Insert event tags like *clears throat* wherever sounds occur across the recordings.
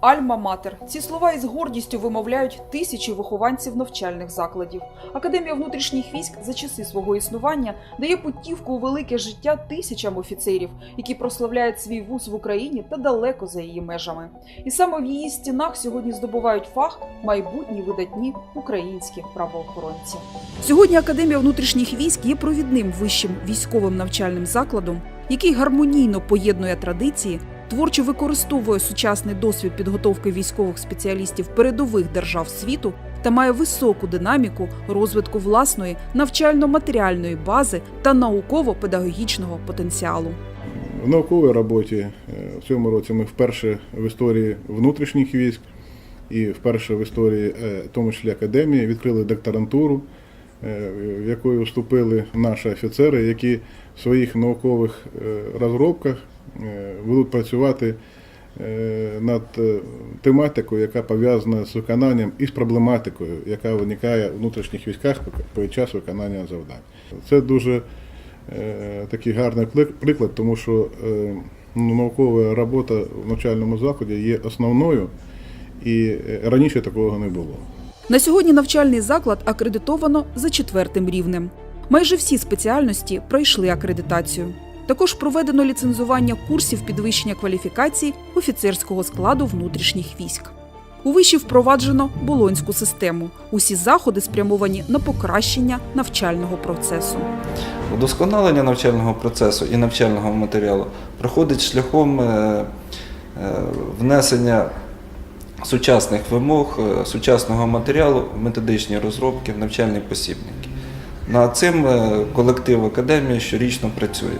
Альма-Матер. Ці слова із гордістю вимовляють тисячі вихованців навчальних закладів. Академія внутрішніх військ за часи свого існування дає путівку у велике життя тисячам офіцерів, які прославляють свій вуз в Україні та далеко за її межами. І саме в її стінах сьогодні здобувають фах майбутні видатні українські правоохоронці. Сьогодні Академія внутрішніх військ є провідним вищим військовим навчальним закладом, який гармонійно поєднує традиції, творчо використовує сучасний досвід підготовки військових спеціалістів передових держав світу та має високу динаміку розвитку власної навчально-матеріальної бази та науково-педагогічного потенціалу. В науковій роботі е, в цьому році ми вперше в історії внутрішніх військ і вперше в історії, е, в тому числі академії, відкрили докторантуру, е, в якої вступили наші офіцери, які в своїх наукових розробках будуть працювати е, над е, тематикою, яка пов'язана з виконанням і з проблематикою, яка виникає в внутрішніх військах під час виконання завдань. Це дуже е, такий гарний приклад, тому що е, ну, наукова робота в навчальному закладі є основною, і е, раніше такого не було. На сьогодні навчальний заклад акредитовано за четвертим рівнем. Майже всі спеціальності пройшли акредитацію. Також проведено ліцензування курсів підвищення кваліфікації офіцерського складу внутрішніх військ. У виші впроваджено болонську систему. Усі заходи спрямовані на покращення навчального процесу. Удосконалення навчального процесу і навчального матеріалу проходить шляхом е, е, внесення сучасних вимог, е, сучасного матеріалу в методичні розробки, в навчальні посібники. Над цим колектив академії щорічно працює.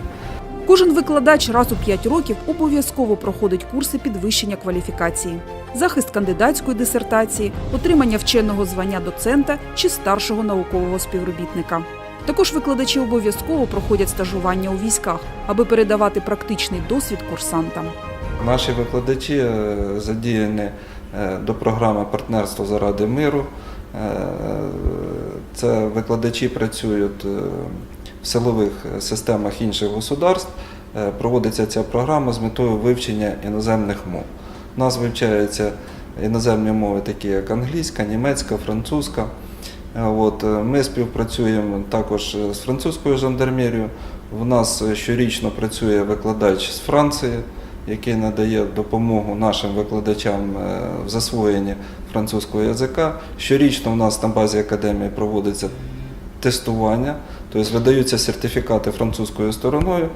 Кожен викладач раз у 5 років обов'язково проходить курси підвищення кваліфікації, захист кандидатської дисертації, отримання вченого звання доцента чи старшого наукового співробітника. Також викладачі обов'язково проходять стажування у військах, аби передавати практичний досвід курсантам. Наші викладачі е, задіяні е, до програми партнерство заради миру. Е, Це викладачі працюють в силових системах інших государств. Е, Проводиться ця програма з метою вивчення іноземних мов. У нас вивчаються іноземні мови, такі як англійська, німецька, французька. Е, От, е, ми співпрацюємо також з французькою жандармерією. У нас щорічно працює викладач з Франції, який надає допомогу нашим викладачам е, в засвоєнні французького язика. Щорічно у нас на базі академії проводиться тестування, тобто видаються сертифікати французькою стороною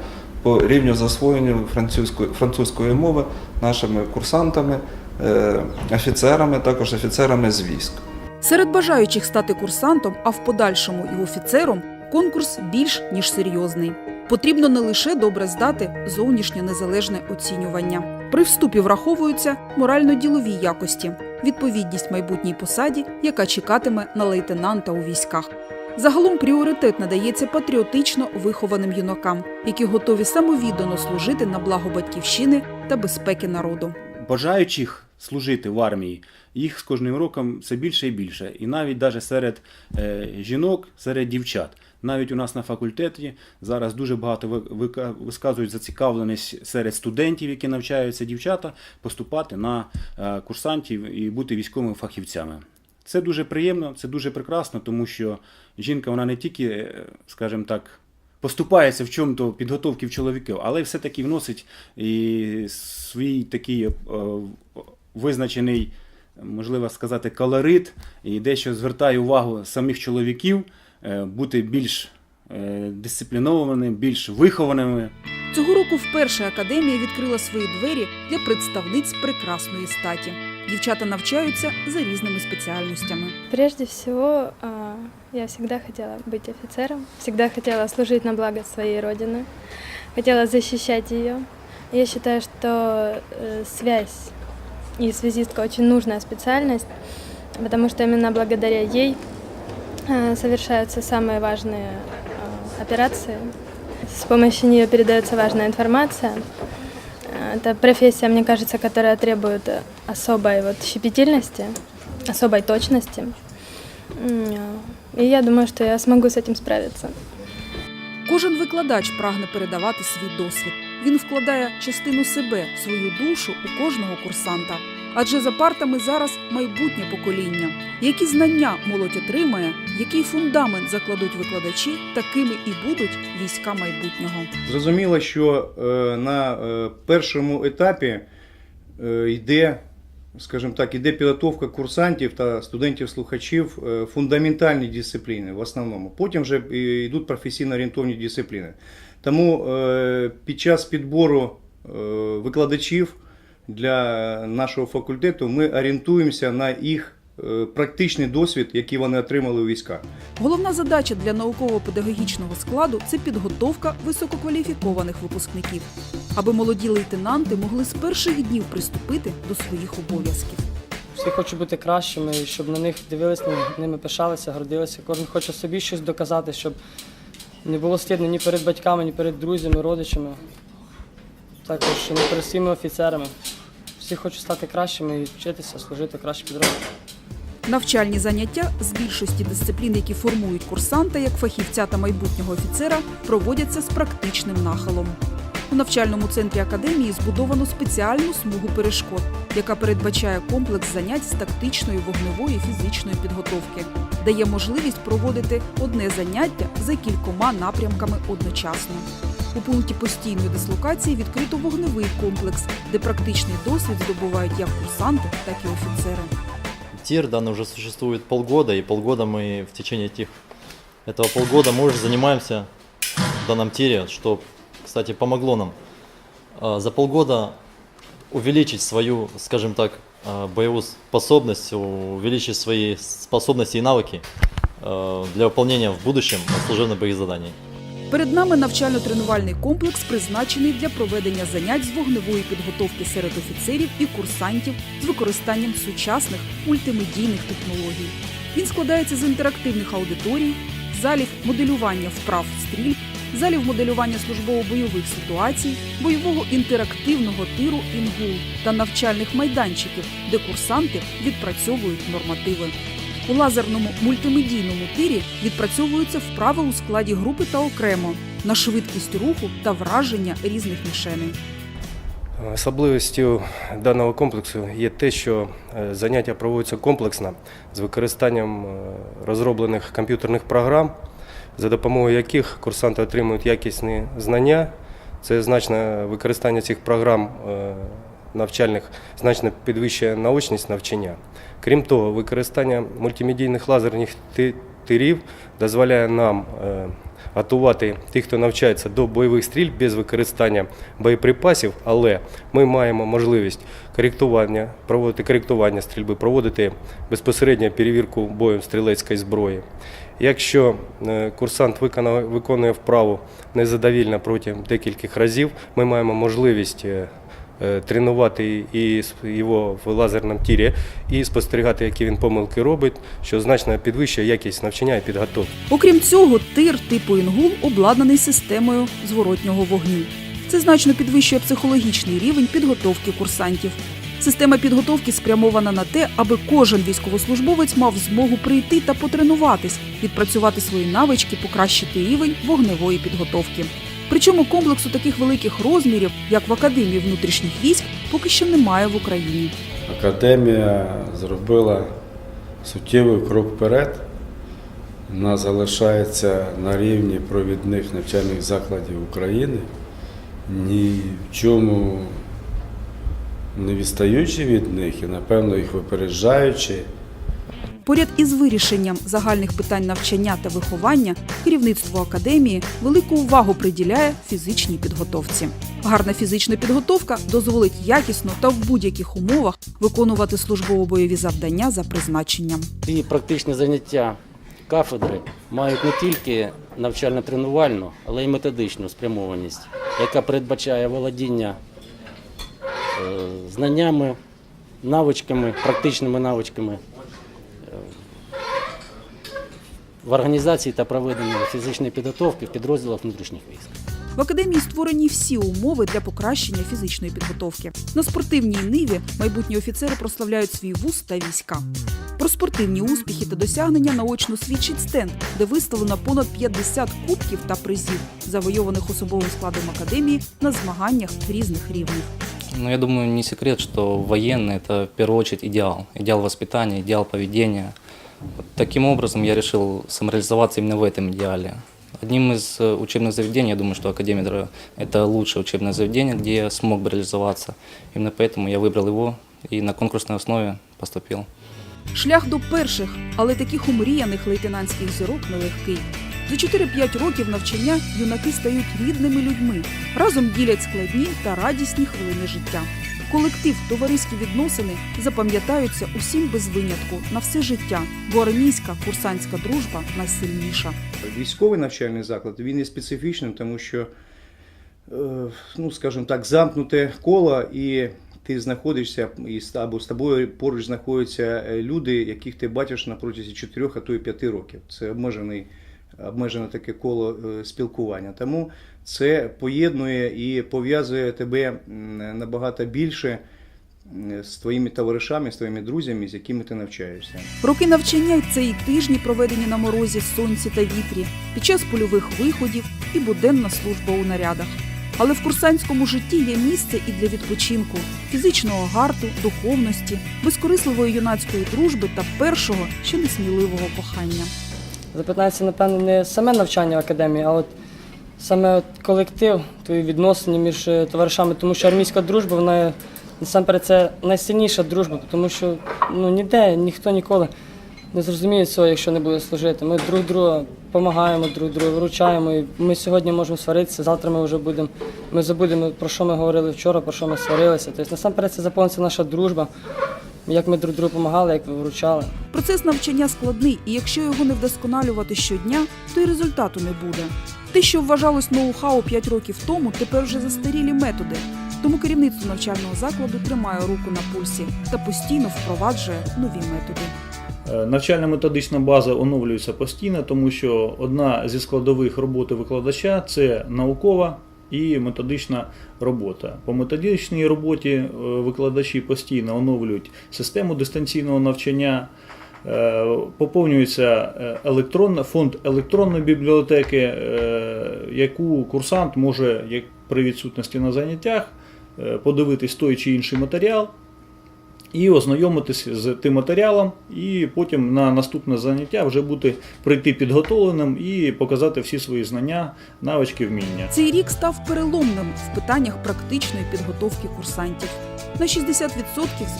по рівню засвоєння французької, французької мови нашими курсантами, е, офіцерами, також офіцерами з військ. Серед бажаючих стати курсантом, а в подальшому і офіцером, конкурс більш ніж серйозний. Потрібно не лише добре здати зовнішнє незалежне оцінювання. При вступі враховуються морально-ділові якості, відповідність майбутній посаді, яка чекатиме на лейтенанта у військах. Загалом пріоритет надається патріотично вихованим юнакам, які готові самовіддано служити на благо батьківщини та безпеки народу. бажаючих служити в армії, їх з кожним роком все більше і більше. І навіть даже серед е, жінок, серед дівчат. Навіть у нас на факультеті зараз дуже багато ви- висказують зацікавленість серед студентів, які навчаються дівчата, поступати на е, курсантів і бути військовими фахівцями. Це дуже приємно, це дуже прекрасно, тому що жінка вона не тільки, е, скажімо так, поступається в чому-то підготовки в чоловіків, але все-таки вносить і свій такий е, визначений, можливо сказати, колорит, і дещо звертає увагу самих чоловіків е, бути більш е, дисциплінованими, більш вихованими. Цього року вперше академія відкрила свої двері для представниць прекрасної статі. Дівчата навчаються за різними спеціальностями. Прежде всего, а, я всегда хотела быть офицером, всегда хотела служить на благо своей родины, хотела защищать ее. Я считаю, что э, связь и связистка очень нужная специальность, потому что именно благодаря ей э, совершаются самые важные э, операции. С помощью нее передается важная информация. Э, Это профессия, мне кажется, которая требует э, особой вот щепетильности, особой точности. М, И я думаю, что я смогу с этим справиться. Кожен викладач прагне передавати свій досвід. Він вкладає частину себе, свою душу у кожного курсанта. Адже за партами зараз майбутнє покоління. Які знання молодь отримає, який фундамент закладуть викладачі, такими і будуть війська майбутнього. Зрозуміло, що е, на е, першому етапі е, йде, скажімо так, йде підготовка курсантів та студентів-слухачів фундаментальні дисципліни в основному. Потім вже йдуть професійно орієнтовні дисципліни. Тому під час підбору викладачів для нашого факультету ми орієнтуємося на їх е, практичний досвід, який вони отримали у військах. Головна задача для науково-педагогічного складу це підготовка висококваліфікованих випускників, аби молоді лейтенанти могли з перших днів приступити до своїх обов'язків. Всі хочуть бути кращими, щоб на них дивилися, ними пишалися, гордилися. Кожен хоче собі щось доказати, щоб не було стидно ні перед батьками, ні перед друзями, родичами, також і не офіцерами. Всі хочуть стати кращими і вчитися, служити краще підрозділ. Навчальні заняття з більшості дисциплін, які формують курсанта як фахівця та майбутнього офіцера, проводяться з практичним нахилом. У навчальному центрі академії збудовано спеціальну смугу перешкод, яка передбачає комплекс занять з тактичної вогневої фізичної підготовки, дає можливість проводити одне заняття за кількома напрямками одночасно. У пункті постійної дислокації відкрито вогневий комплекс, де практичний досвід здобувають як курсанти, так і офіцери. ТИР данный уже существует полгода, и полгода мы в течение этих, этого полгода мы уже занимаемся в данном тире, что, кстати, помогло нам а, за полгода увеличить свою, скажем так, а, боевую способность, увеличить свои способности и навыки а, для выполнения в будущем служебных боевых заданий. Перед нами навчально-тренувальний комплекс, призначений для проведення занять з вогневої підготовки серед офіцерів і курсантів з використанням сучасних мультимедійних технологій. Він складається з інтерактивних аудиторій, залів моделювання вправ стрільб, залів моделювання службово-бойових ситуацій, бойового інтерактивного тиру інгул та навчальних майданчиків, де курсанти відпрацьовують нормативи. У лазерному мультимедійному тирі відпрацьовуються вправи у складі групи та окремо на швидкість руху та враження різних мішеней. Особливістю даного комплексу є те, що е, заняття проводяться комплексно з використанням е, розроблених комп'ютерних програм, за допомогою яких курсанти отримують якісні знання. Це значне використання цих програм е, навчальних значно підвищує наочність навчання. Крім того, використання мультимедійних лазерних тирів дозволяє нам е, готувати тих, хто навчається до бойових стрільб без використання боєприпасів, але ми маємо можливість коректування, проводити коректування стрільби, проводити безпосередньо перевірку бою стрілецької зброї. Якщо е, курсант виконує вправу незадовільно протягом декількох разів, ми маємо можливість е, тренувати і його в лазерному тірі і спостерігати, які він помилки робить, що значно підвищує якість навчання і підготовки. Окрім цього, тир типу інгул обладнаний системою зворотнього вогню. Це значно підвищує психологічний рівень підготовки курсантів. Система підготовки спрямована на те, аби кожен військовослужбовець мав змогу прийти та потренуватись, відпрацювати свої навички, покращити рівень вогневої підготовки. Причому комплексу таких великих розмірів, як в Академії внутрішніх військ, поки що немає в Україні. Академія зробила суттєвий крок вперед. Вона залишається на рівні провідних навчальних закладів України, ні в чому не відстаючи від них і, напевно, їх випереджаючи. Поряд із вирішенням загальних питань навчання та виховання, керівництво академії велику увагу приділяє фізичній підготовці. Гарна фізична підготовка дозволить якісно та в будь-яких умовах виконувати службово-бойові завдання за призначенням. Ці практичні заняття кафедри мають не тільки навчально-тренувальну, але й методичну спрямованість, яка передбачає володіння е, знаннями, навичками, практичними навичками в організації та проведенні фізичної підготовки в підрозділах внутрішніх військ. В академії створені всі умови для покращення фізичної підготовки. На спортивній ниві майбутні офіцери прославляють свій вуз та війська. Про спортивні успіхи та досягнення наочно свідчить стенд, де виставлено понад 50 кубків та призів, завойованих особовим складом академії на змаганнях різних рівнів. Ну, я думаю, не секрет, что военный – это в первую очередь идеал. Идеал воспитания, идеал поведения. Вот таким образом я решил самореализоваться именно в этом идеале. Одним из э, учебных заведений, я думаю, что Академия ДР – это лучшее учебное заведение, где я смог бы реализоваться. Именно поэтому я выбрал его и на конкурсной основе поступил. Шлях до перших, але таких умріяних лейтенантських зірок нелегкий. За 4-5 років навчання юнаки стають рідними людьми, разом ділять складні та радісні хвилини життя. Колектив, товариські відносини запам'ятаються усім без винятку на все життя, бо армійська курсантська дружба найсильніша. Військовий навчальний заклад він є специфічним, тому що, е, ну скажімо так, замкнуте коло, і ти знаходишся або з тобою поруч знаходяться е, люди, яких ти бачиш на протязі 4, а то і 5 років. Це обмежене таке коло е, спілкування. Тому це поєднує і пов'язує тебе набагато більше з твоїми товаришами, з твоїми друзями, з якими ти навчаєшся. Роки навчання це і тижні, проведені на морозі, сонці та вітрі, під час польових виходів і буденна служба у нарядах. Але в курсантському житті є місце і для відпочинку, фізичного гарту, духовності, безкорисливої юнацької дружби та першого, ще несміливого кохання. Запитається, напевно, не саме навчання в академії, а от саме от колектив, твої відносини між е, товаришами, тому що армійська дружба, вона насамперед це найсильніша дружба, тому що ну, ніде ніхто ніколи не зрозуміє цього, якщо не буде служити. Ми друг друга допомагаємо, друг друга виручаємо. І ми сьогодні можемо сваритися, завтра ми вже будемо. Ми забудемо, про що ми говорили вчора, про що ми сварилися. Тобто, насамперед, це заповниться наша дружба, як ми друг другу допомагали, як виручали. Процес навчання складний, і якщо його не вдосконалювати щодня, то й результату не буде. Те, що вважалось ноу-хау 5 років тому, тепер вже застарілі методи. Тому керівництво навчального закладу тримає руку на пульсі та постійно впроваджує нові методи. Е, Навчально-методична база оновлюється постійно, тому що одна зі складових роботи викладача це наукова і методична робота. По методичній роботі е, викладачі постійно оновлюють систему дистанційного навчання. Е, Поповнюється е, електронна, фонд електронної бібліотеки, е, яку курсант може як при відсутності на заняттях подивитись той чи інший матеріал, і ознайомитись з тим матеріалом, і потім на наступне заняття вже бути прийти підготовленим і показати всі свої знання, навички, вміння. Цей рік став переломним в питаннях практичної підготовки курсантів. На 60%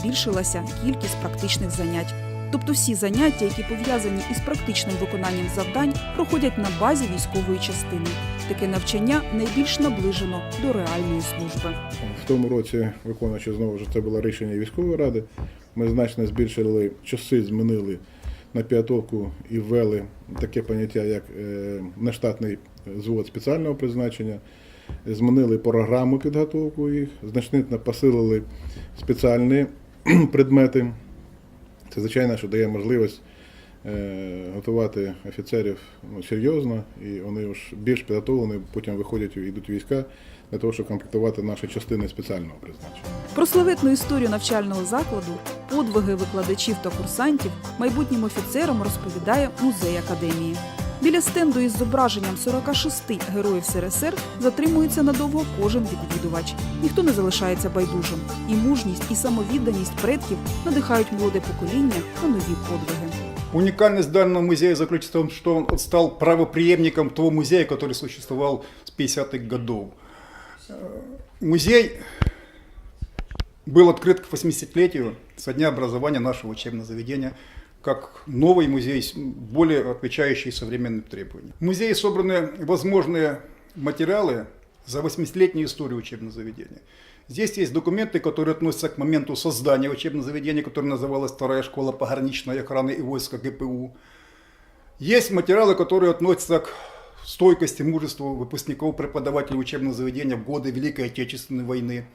збільшилася кількість практичних занять. Тобто всі заняття, які пов'язані із практичним виконанням завдань, проходять на базі військової частини. Таке навчання найбільш наближено до реальної служби. В тому році, виконуючи знову ж це було рішення військової ради, ми значно збільшили часи, змінили на підготовку і ввели таке поняття, як е, нештатний звод спеціального призначення. Змінили програму підготовку їх, значно посилили спеціальні *clears throat* предмети. Це звичайно, що дає можливість е, готувати офіцерів ну, серйозно, і вони ж більш підготовлені, потім виходять і йдуть війська для того, щоб комплектувати наші частини спеціального призначення. Про славетну історію навчального закладу, подвиги викладачів та курсантів майбутнім офіцерам розповідає музей академії. Біля стенду із зображенням 46 героїв СРСР затримується надовго кожен відвідувач. Ніхто не залишається байдужим. І мужність, і самовідданість предків надихають молоде покоління на нові подвиги. Уникальность данного музея заключается в том, что он стал правопреемником того музея, который существовал с 50-х годов. Э, Музей был открыт к 80-летию со дня образования нашего учебного заведения как новый музей, более отвечающий современным требованиям. В музее собраны возможные материалы за 80-летнюю историю учебного заведения. Здесь есть документы, которые относятся к моменту создания учебного заведения, которое называлось Вторая школа пограничной охраны и войска ГПУ. Есть материалы, которые относятся к стойкости, мужеству выпускников, преподавателей учебного заведения в годы Великой Отечественной войны.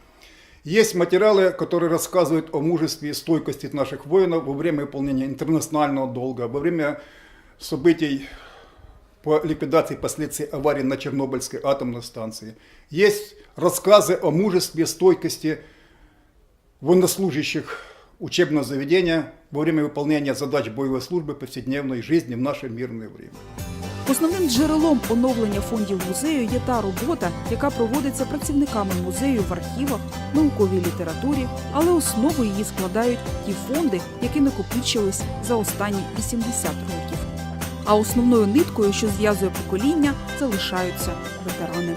Есть материалы, которые рассказывают о мужестве и стойкости наших воинов во время выполнения интернационального долга, во время событий по ликвидации последствий аварии на Чернобыльской атомной станции. Есть рассказы о мужестве, стойкости военнослужащих учебного заведения во время выполнения задач боевой службы повседневной жизни в наше мирное время. Основним джерелом оновлення фондів музею є та робота, яка проводиться працівниками музею в архівах, науковій літературі, але основу її складають ті фонди, які накопичились за останні 80 років. А основною ниткою, що зв'язує покоління, залишаються ветерани.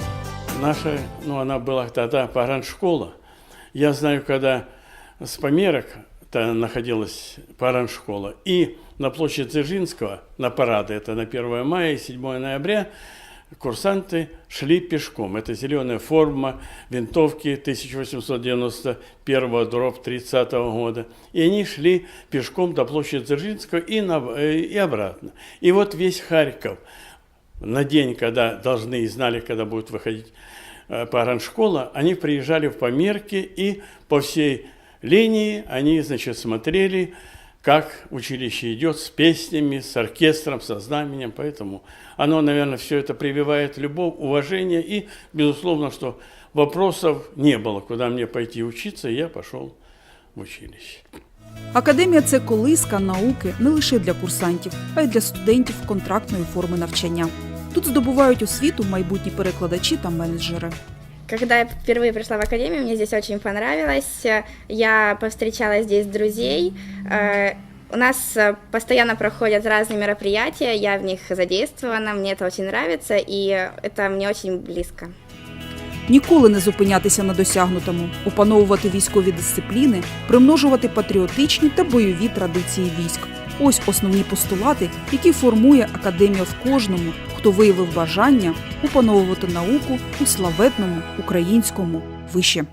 Наша, ну она была тогда пограншкола. Я знаю, когда с померок то находилась пограншкола, и на площадь Дзержинского, на парады, это на 1 мая и 7 ноября, курсанты шли пешком. Это зеленая форма, винтовки 1891 дробь 30 года. И они шли пешком до площади Дзержинского и, на, э, и обратно. И вот весь Харьков на день, когда должны и знали, когда будет выходить э, пограншкола, они приезжали в Померки и по всей линии они, значит, смотрели, как училище идет с песнями, с оркестром, со знаменем. Поэтому оно, наверное, все это прививает любовь, уважение. И, безусловно, что вопросов не было, куда мне пойти учиться, и я пошел в училище. Академія це колиска науки не лише для курсантів, а й для студентів контрактної форми навчання. Тут здобувають освіту майбутні перекладачі та менеджери. Когда я впервые пришла в академию, мне здесь очень понравилось. Я повстречала здесь друзей. Э, У нас э, постоянно проходят разные мероприятия, я в них задействована, мне это очень нравится, и это мне очень близко. Ніколи не зупинятися на досягнутому, опановувати військові дисципліни, примножувати патріотичні та бойові традиції військ. Ось основні постулати, які формує академія в кожному, хто виявив бажання опановувати науку у славетному українському виші.